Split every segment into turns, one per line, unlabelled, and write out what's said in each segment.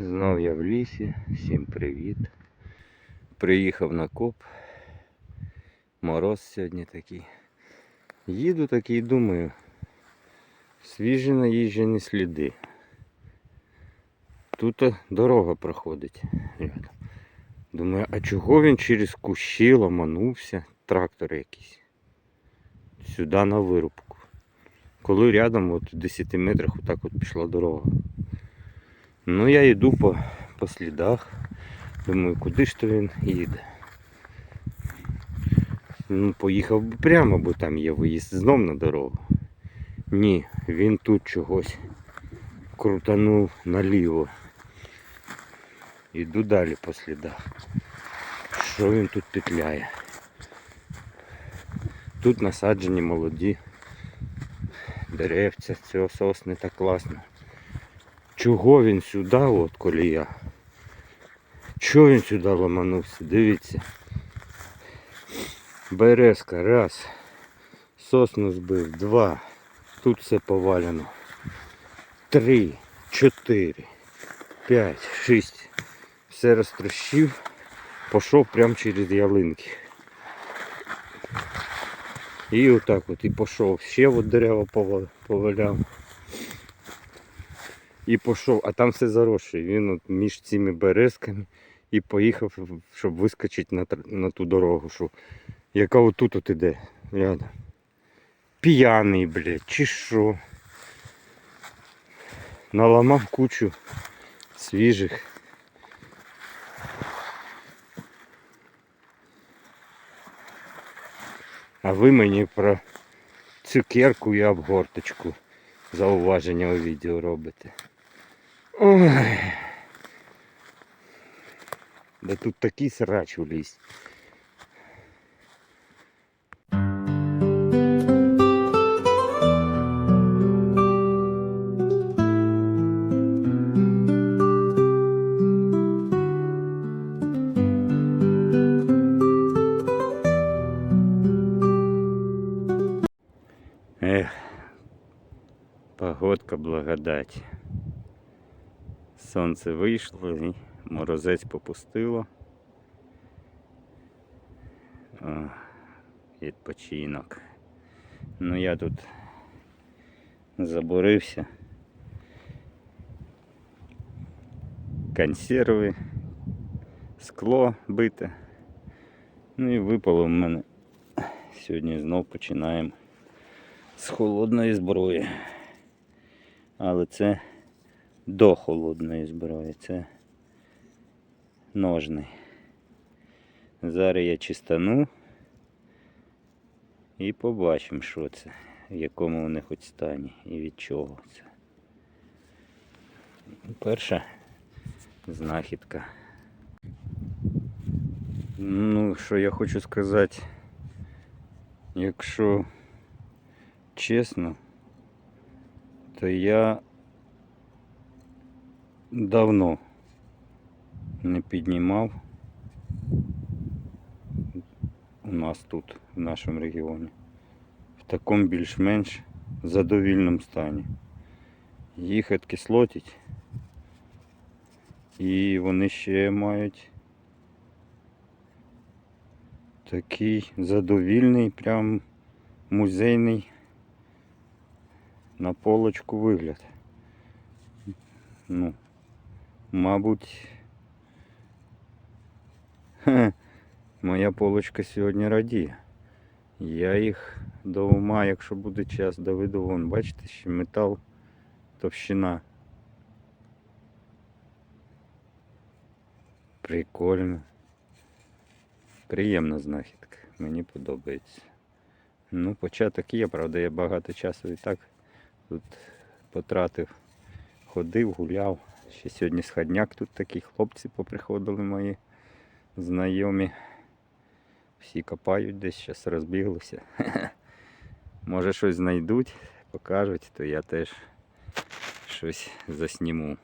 Знов я в лісі, всім привіт. Приїхав на коп. Мороз сьогодні такий. Їду такий, думаю, свіжі наїжджені сліди. Тут дорога проходить. Думаю, а чого він через кущі ламанувся? Трактор якийсь. Сюди на вирубку. Коли рядом, от в 10 метрах, отак от пішла дорога. Ну я йду по, по слідах. Думаю, куди ж то він їде. Ну, поїхав би прямо, бо там є виїзд знов на дорогу. Ні, він тут чогось крутанув наліво. Іду далі по слідах. Що він тут петляє? Тут насаджені молоді деревця, цього сосни так класно. Чого він сюди, от колія? Чого він сюди ламанувся? Дивіться. Березка, раз. Сосну збив, два. Тут все повалено. Три, чотири, п'ять, шість. Все розтрощив. Пішов прямо через ялинки. І отак от і пішов. Ще от дерева поваляв. І пішов, а там все заросше. Він от між цими березками і поїхав, щоб вискочити на, на ту дорогу, що, яка отут от іде. Рядом. П'яний, блядь, чи що. Наламав кучу свіжих. А ви мені про цукерку і обгорточку зауваження у відео робите. Ой. Да тут такий срач у. Ех, погодка благодать. Сонце вийшло і морозець попустило. О, відпочинок. Ну я тут забурився. Консерви, скло бите. Ну і випало в мене. Сьогодні знов починаємо з холодної зброї. Але це до холодної зброї. Це ножний. Зараз я чистану і побачимо, що це, в якому вони хоч стані і від чого це. Перша знахідка. Ну, що я хочу сказати, якщо чесно, то я давно не піднімав у нас тут, в нашому регіоні, в такому більш-менш задовільному стані. Їх кислотять і вони ще мають такий задовільний, прям музейний на полочку вигляд. Ну, мабуть, хе, моя полочка сьогодні радіє. Я їх до ума, якщо буде час, доведу вон, бачите, ще метал товщина. Прикольно. Приємна знахідка, мені подобається. Ну, початок є, правда, я багато часу і так тут потратив. Ходив, гуляв. Ще сьогодні сходняк тут такі хлопці поприходили мої знайомі. Всі копають десь, зараз розбіглися. Може щось знайдуть, покажуть, то я теж щось засніму.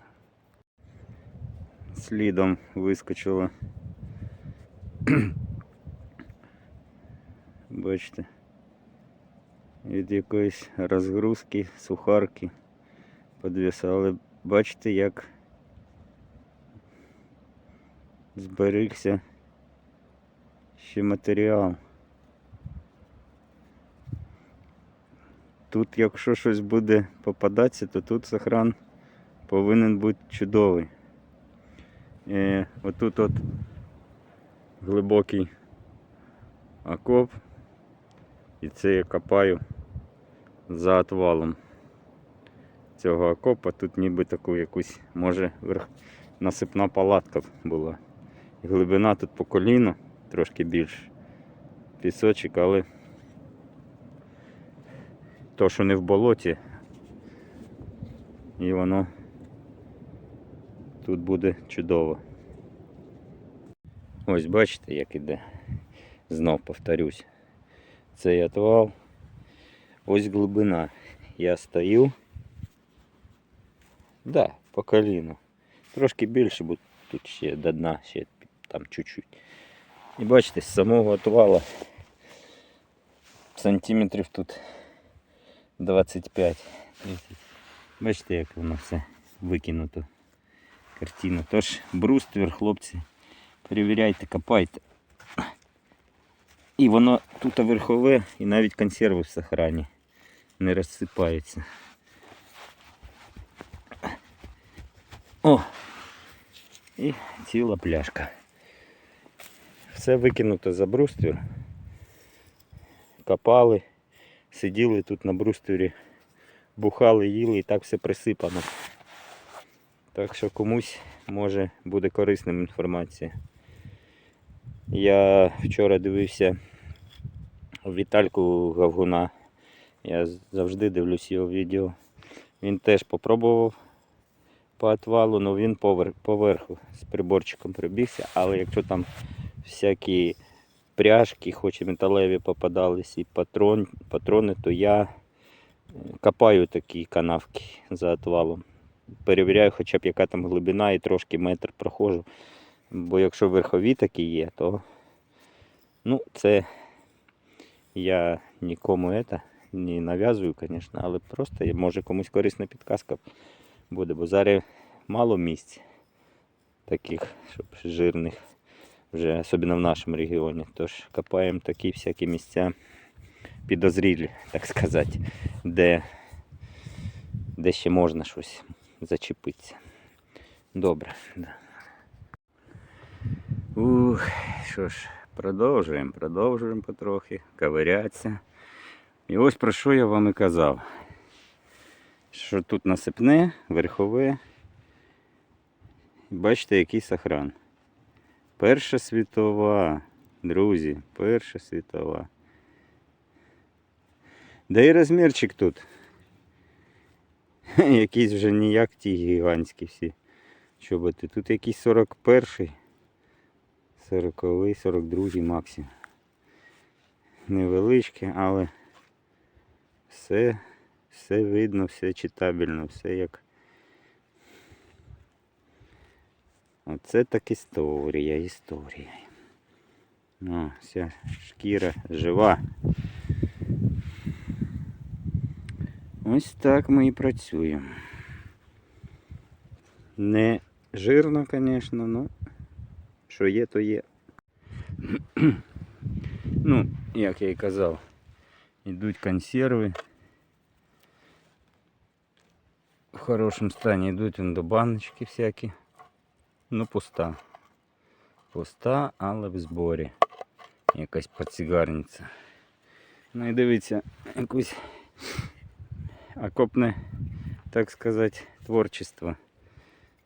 Слідом вискочило. Бачите, від якоїсь розгрузки, сухарки підвісали. Бачите, як зберігся ще матеріал. Тут, якщо щось буде попадатися, то тут сохран повинен бути чудовий. Е, отут от глибокий окоп. І це я копаю за отвалом цього окопа. Тут ніби таку якусь, може, насипна палатка була. Глибина тут по коліно, трошки більше. Пісочок, але то, що не в болоті, і воно тут буде чудово. Ось бачите, як іде. Знов повторюсь. Цей отвал. Ось глибина. Я стою. Да, по коліну. Трошки більше, бо тут ще до дна, ще там чуть-чуть. І бачите, з самого отвала сантиметрів тут 25. 30. Бачите, як воно все викинуто. Картина. Тож бруствер, хлопці, перевіряйте, копайте. І воно тут верхове і навіть консерви в сохрані не розсипаються. О! І ціла пляшка. Все викинуто за бруствер. Копали, сиділи тут на бруствері, бухали, їли і так все присипано. Так що комусь може буде корисним інформація. Я вчора дивився Вітальку Гавгуна. Я завжди дивлюсь його відео. Він теж попробував по отвалу, але він повер, поверху з приборчиком прибігся, але якщо там всякі пряжки, хоч і металеві попадались, і патрон, патрони, то я е, копаю такі канавки за отвалом. Перевіряю хоча б яка там глибина і трошки метр проходжу. Бо якщо верхові такі є, то ну, це я нікому это не нав'язую, звісно, але просто може комусь корисна підказка буде, бо зараз мало місць таких, щоб жирних, вже особливо в нашому регіоні. Тож копаємо такі всякі місця підозрілі, так сказати, де, де ще можна щось зачепитися. Добре. Ух, що ж, продовжуємо, продовжуємо потрохи ковирятися. І ось про що я вам і казав. Що тут насипне, верхове. Бачите, який сохран. Перша світова, друзі, Перша світова. Да і розмірчик тут. Якийсь вже ніяк ті гігантські всі чоботи. Тут якийсь 41-й. 40-й, 42-й максимум. Невеличке, але все, все видно, все читабельно, все як. Оце так історія, історія. О, вся шкіра жива. Ось так ми і працюємо. Не жирно, звісно, ну що є, то є. ну, як я і казав, йдуть консерви. В хорошому стані йдуть он до баночки всякі. Ну, пуста. Пуста, але в зборі. Якась поцигарниця. Ну і дивіться, якусь окопне, так сказати, творчество.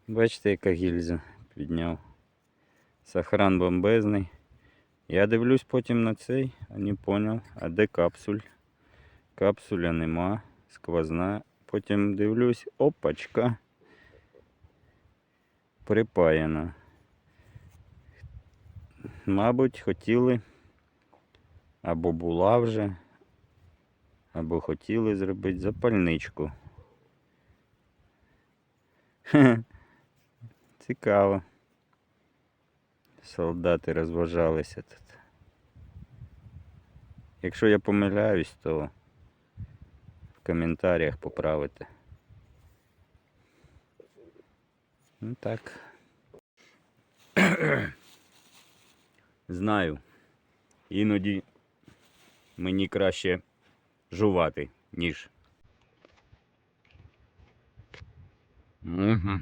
Бачите, яка гільза підняв. Сохран бомбезний. Я дивлюсь потім на цей, а не поняв, а де капсуль? Капсуля нема, сквозна. Потім дивлюсь, опачка. Припаяна. Мабуть, хотіли або була вже, або хотіли зробити запальничку. Цікаво. Солдати розважалися тут. Якщо я помиляюсь, то в коментарях поправите. Ну так. Знаю. Іноді мені краще жувати, ніж. Угу.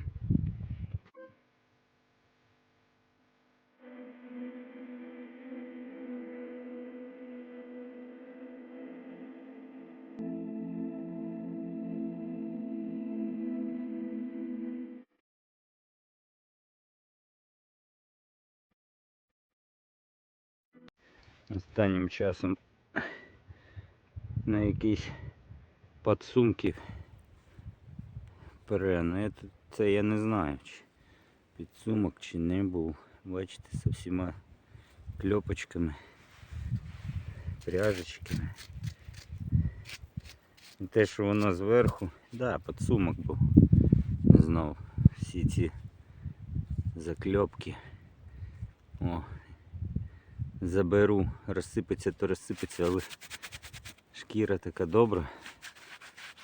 Останнім часом на якісь підсумки пере. Ну, я тут- це я не знаю, чи підсумок чи не був. Бачите, з всіма кльопочками, пряжечками. І те, що воно зверху, да, підсумок був. Знов всі ці закльопки. О, заберу, розсипеться, то розсипеться, але шкіра така добра.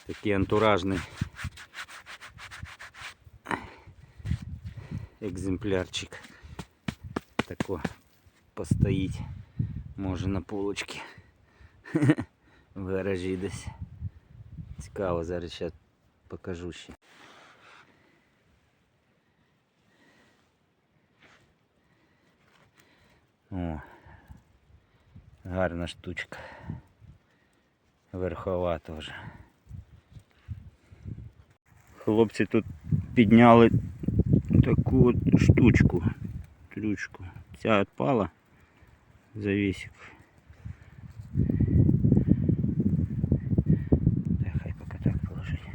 Такий антуражний екземплярчик. Тако постоїть. Може на полочці. В гаражі десь. Цікаво, зараз ще покажу ще. О, гарна штучка. Верхова теж. Хлопці тут підняли таку от штучку, трючку. Ця відпала завісик. Хай поки так положить.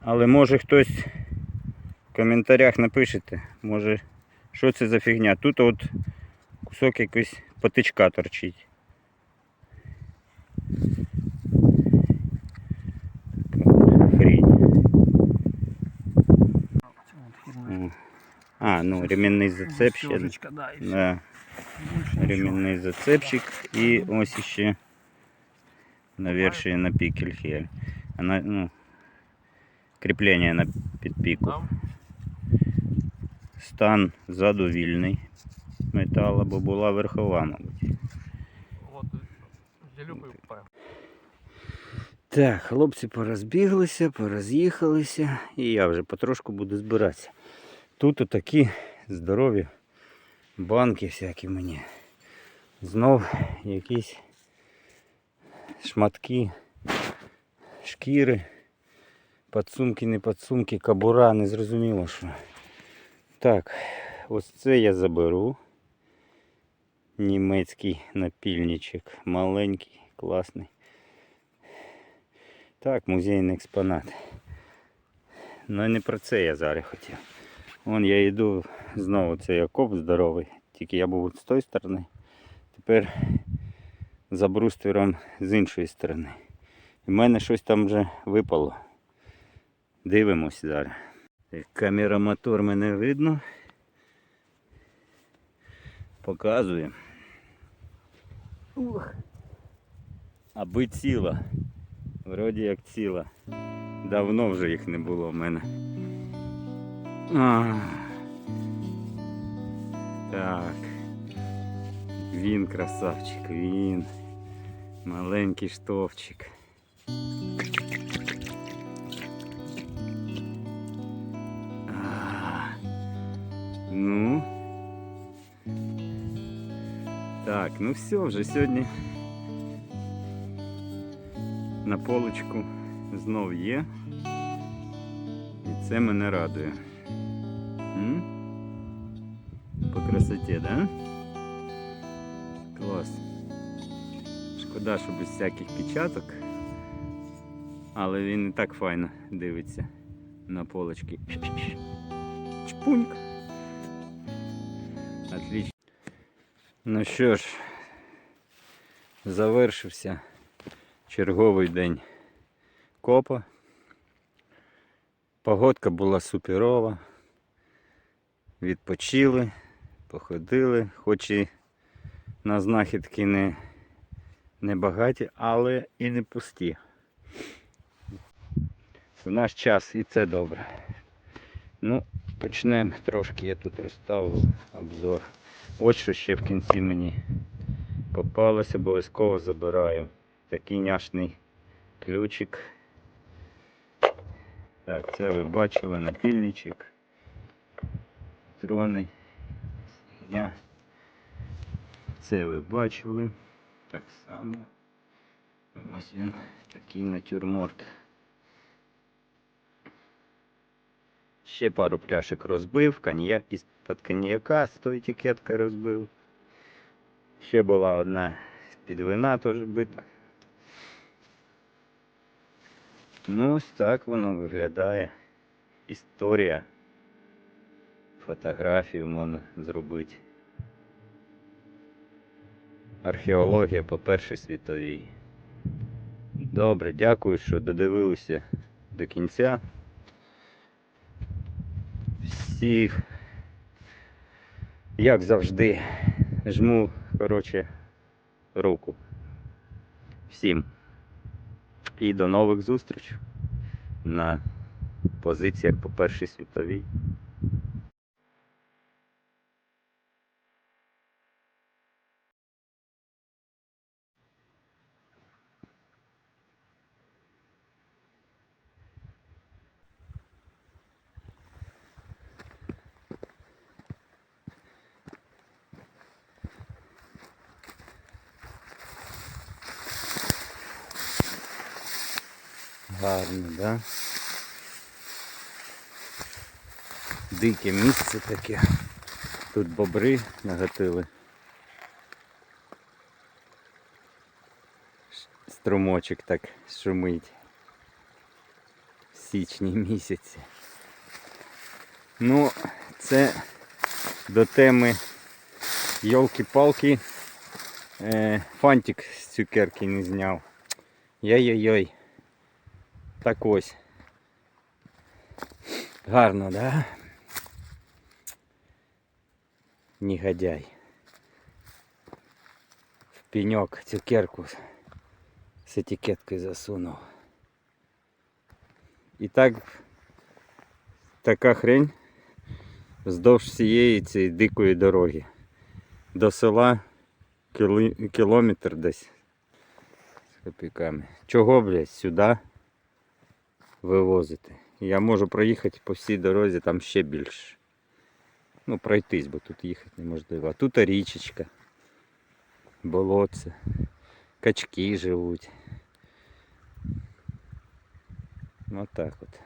Але може хтось в коментарях напишете, може що це за фігня. Тут от кусок якийсь патичка торчить. Така от хрінь. М. А, ну ремінний зацеп ще.
Стёжечка, да, и всё.
Да,
Больше ничего.
ремінний зацепчик і ось ще навершие на пікель хель. Она, ну, кріплення на підпіку.
Там
Стан задовільний Метала, бо була верхова, мабуть. Так, хлопці порозбіглися, пороз'їхалися, і я вже потрошку буду збиратися. Тут отакі здорові банки всякі мені. Знов якісь шматки, шкіри, подсумки, не подсумки, кабура, не зрозуміло що. Так, ось це я заберу. Німецький напільничок. Маленький, класний. Так, музейний експонат. Ну не про це я зараз хотів. Вон я йду знову цей окоп здоровий. Тільки я був з тої сторони. Тепер за бруствером з іншої сторони. І в мене щось там вже випало. Дивимось зараз. Камера мотор мене видно. Показує. Ух. Аби ціла. Вроді як ціла. Давно вже їх не було в мене. А. Так. Він красавчик, він. Маленький штовчик. Так, ну все, вже сьогодні на полочку знов є. І це мене радує. М? По красоті, да? Клас. Шкода, що без всяких печаток. Але він і так файно дивиться на полочки. Чпуньк. Отлично. Ну що ж, завершився черговий день копа. Погодка була суперова. Відпочили, походили, хоч і на знахідки не, не багаті, але і не пусті. В наш час і це добре. Ну, почнемо трошки, я тут розставив обзор Ось що ще в кінці мені попалось, обов'язково забираю. Такий няшний ключик. Так, це ви бачили напільничок. Трони. Я. Це ви бачили. Так само. Ось він такий натюрморт. Ще пару пляшек розбив, коньяк із-під коньяка з тої етикетки розбив. Ще була одна з-під вина теж бита. Ну, ось так воно виглядає. Історія. Фотографію можна зробити. Археологія по Першій світовій. Добре, дякую, що додивилися до кінця. Всіх, як завжди, жму, коротше, руку. Всім. І до нових зустрічей на позиціях по Першій світовій. Гарно, да? Дике місце таке. Тут бобри нагатили. Струмочок так шумить. В січні місяці. Ну, це до теми йолки-палки. Е, фантик з цукерки не зняв. Яй-яй-яй. Так ось. Гарно, да? Негодяй. В пеньок цукерку з етикеткою засунув. І так така хрень вздовж всієї цієї дикої дороги. До села кіло- кілометр десь з копійками. Чого, блядь, сюди? вивозити. Я можу проїхати по всій дорозі там ще більше. Ну, пройтись, бо тут їхати неможливо. А тут річечка, болотце, качки живуть. Отак от.